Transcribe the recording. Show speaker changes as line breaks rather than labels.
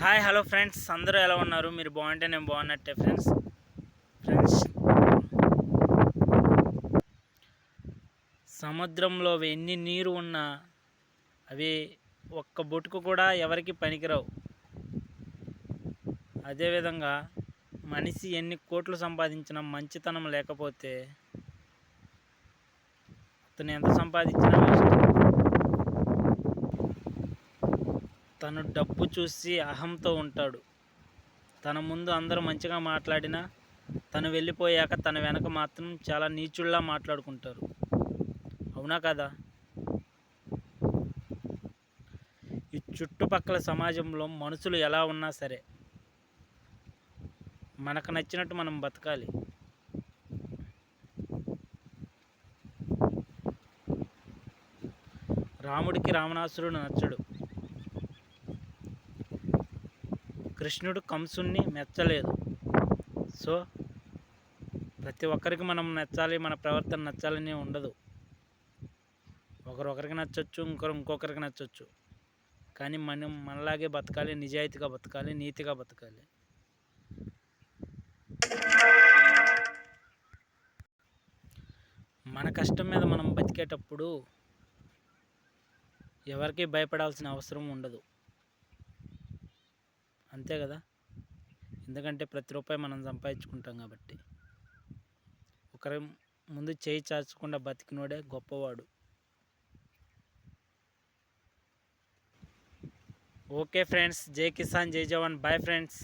Hi hello friends అందరూ ఎలా ఉన్నారు? మీరు బాగుంటే నేను బాగున్నట్టే ఫ్రెండ్స్ ఫ్రెండ్స్ సముద్రంలో ఎన్ని నీరు ఉన్నా అవి ఒక్క బొట్టుకు కూడా ఎవరికి పనికిరావు. అదేవిధంగా మనిషి ఎన్ని కోట్లు సంపాదించినా మంచితనం లేకపోతే అతను ఎంత సంపాదించినా తను డబ్బు చూసి అహంతో ఉంటాడు. తన ముందు అందరూ మంచిగా మాట్లాడినా తను వెళ్ళిపోయాక తన వెనక మాత్రం చాలా నీచుల్లా మాట్లాడుకుంటారు. అవునా కదా? ఈ చుట్టుపక్కల సమాజంలో మనుషులు ఎలా ఉన్నా సరే మనకు నచ్చినట్టు మనం బతకాలి. రాముడికి రావణాసురుడు నచ్చడు. కృష్ణుడు కంసుణ్ణి మెచ్చలేదు. సో ప్రతి ఒక్కరికి మనం నచ్చాలి మన ప్రవర్తన నచ్చాలని ఉండదు. ఒకరు ఒకరికి నచ్చొచ్చు ఇంకొకరు ఇంకొకరికి నచ్చొచ్చు. కానీ మనం మనలాగే బతకాలి నిజాయితీగా బతకాలి నీతిగా బతకాలి. మన కష్టం మీద మనం బతికేటప్పుడు ఎవరికి భయపడాల్సిన అవసరం ఉండదు. అంతే కదా? ఎందుకంటే ప్రతి రూపాయి మనం సంపాదించుకుంటాం కాబట్టి. ఒకరి ముందు చేయి చాచకుండా బతికినోడే గొప్పవాడు. Okay friends. జై కిసాన్ జై జవాన్. Bye friends.